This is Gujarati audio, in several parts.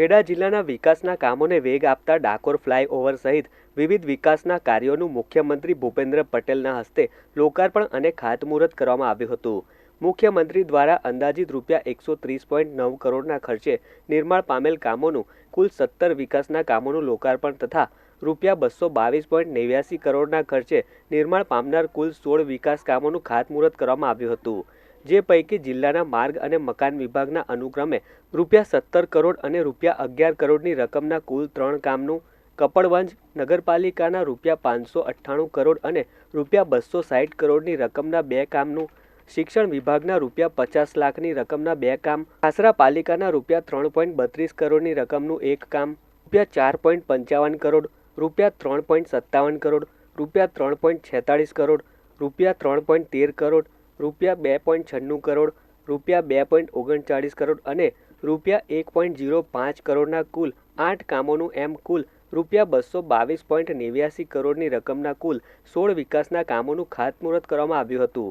ખેડા જિલ્લાના વિકાસના કામોને વેગ આપતા ડાકોર ફ્લાયઓવર સહિત વિવિધ વિકાસના કાર્યોનું મુખ્યમંત્રી ભૂપેન્દ્ર પટેલના હસ્તે લોકાર્પણ અને ખાતમુહૂર્ત કરવામાં આવ્યું હતું. મુખ્યમંત્રી દ્વારા અંદાજિત રૂપિયા એકસો ત્રીસ પોઈન્ટ નવ કરોડના ખર્ચે નિર્માણ પામેલ કામોનું કુલ સત્તર વિકાસના કામોનું લોકાર્પણ તથા રૂપિયા બસો બાવીસ પોઈન્ટ નેવ્યાસી કરોડના ખર્ચે નિર્માણ પામનાર કુલ સોળ વિકાસ કામોનું ખાતમુહૂર્ત કરવામાં આવ્યું હતું. જે પૈકી જિલ્લાના માર્ગ અને મકાન વિભાગના અનુક્રમે રૂપિયા સત્તર કરોડ અને રૂપિયા અગિયાર કરોડની રકમના કુલ ત્રણ કામનું કપડવંજ નગરપાલિકાના રૂપિયા પાંચસો અઠ્ઠાણું કરોડ અને રૂપિયા બસો સાઠ કરોડની રકમના બે કામનું શિક્ષણ વિભાગના રૂપિયા પચાસ લાખની રકમના બે કામ આસરા પાલિકાના રૂપિયા ત્રણ પોઈન્ટ બત્રીસ કરોડની રકમનું એક કામ, રૂપિયા ચાર પોઈન્ટ પંચાવન કરોડ, રૂપિયા ત્રણ પોઈન્ટ સત્તાવન કરોડ, રૂપિયા ત્રણ પોઈન્ટ છેતાળીસ કરોડ, રૂપિયા ત્રણ પોઈન્ટ તેર કરોડ રૂપિયા બે પોઈન્ટ છન્નું કરોડ, રૂપિયા બે પોઈન્ટ ઓગણચાળીસ કરોડ અને રૂપિયા એક પોઈન્ટ જીરો પાંચ કરોડના કુલ આઠ કામોનું એમ કુલ રૂપિયા બસો બાવીસ પોઈન્ટ નેવ્યાસી કરોડની રકમના કુલ સોળ વિકાસના કામોનું ખાતમુહૂર્ત કરવામાં આવ્યું હતું.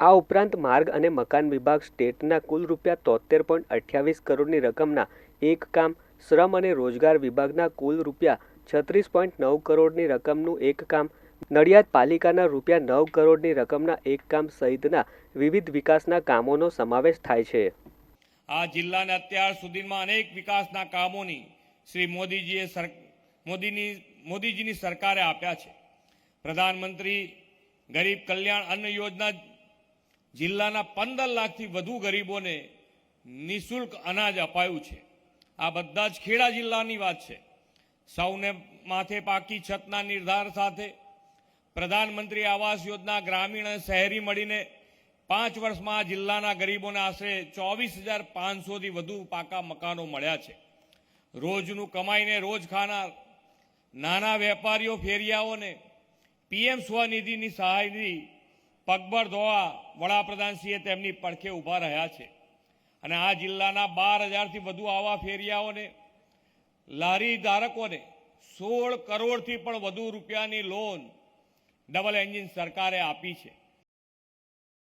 આ ઉપરાંત માર્ગ અને મકાન વિભાગ સ્ટેટના કુલ રૂપિયા તોતેર પોઈન્ટ અઠ્યાવીસ કરોડની રકમના એક કામ, શ્રમ અને રોજગાર વિભાગના કુલ રૂપિયા છત્રીસ પોઈન્ટ નવ કરોડની રકમનું એક કામ નડિયાદ પાલિકાના રૂપિયા નવ કરોડની રકમના એક કામ સહિતના વિવિધ વિકાસના કામોનો સમાવેશ થાય છે. આ જિલ્લાને અત્યાર સુધીમાં અનેક વિકાસના કામોની શ્રી મોદીજીએ સર, મોદીની, મોદીજીની સરકારે આપ્યા છે. પ્રધાનમંત્રી ગરીબ કલ્યાણ અન્ન યોજના જિલ્લાના પંદર લાખથી વધુ ગરીબોને નિઃશુલ્ક અનાજ અપાયું છે. આ બધા જ ખેડા જિલ્લાની વાત છે. સૌને માથે પાકી છતના નિર્ધાર સાથે પ્રધાનમંત્રી આવાસ યોજના ગ્રામીણ અને શહેરી મળીને પાંચ વર્ષમાં જિલ્લાના ગરીબોને આશરે ચોવીસ હજાર પાંચસોથી વધુ પાકા મકાનો મળ્યા છે. રોજનું કમાઈને રોજ ખાનાર નાના વેપારીઓ ફેરિયાઓને પીએમ સ્વનિધિની સહાયથી પગભર ધોવા વડાપ્રધાનશ્રીએ તેમની પડખે ઊભા રહ્યા છે. અને આ જિલ્લાના બાર હજારથી વધુ આવા ફેરિયાઓને લારી ધારકોને સોળ કરોડથી પણ વધુ રૂપિયાની લોન ડબલ એન્જિન સરકારે આપી છે.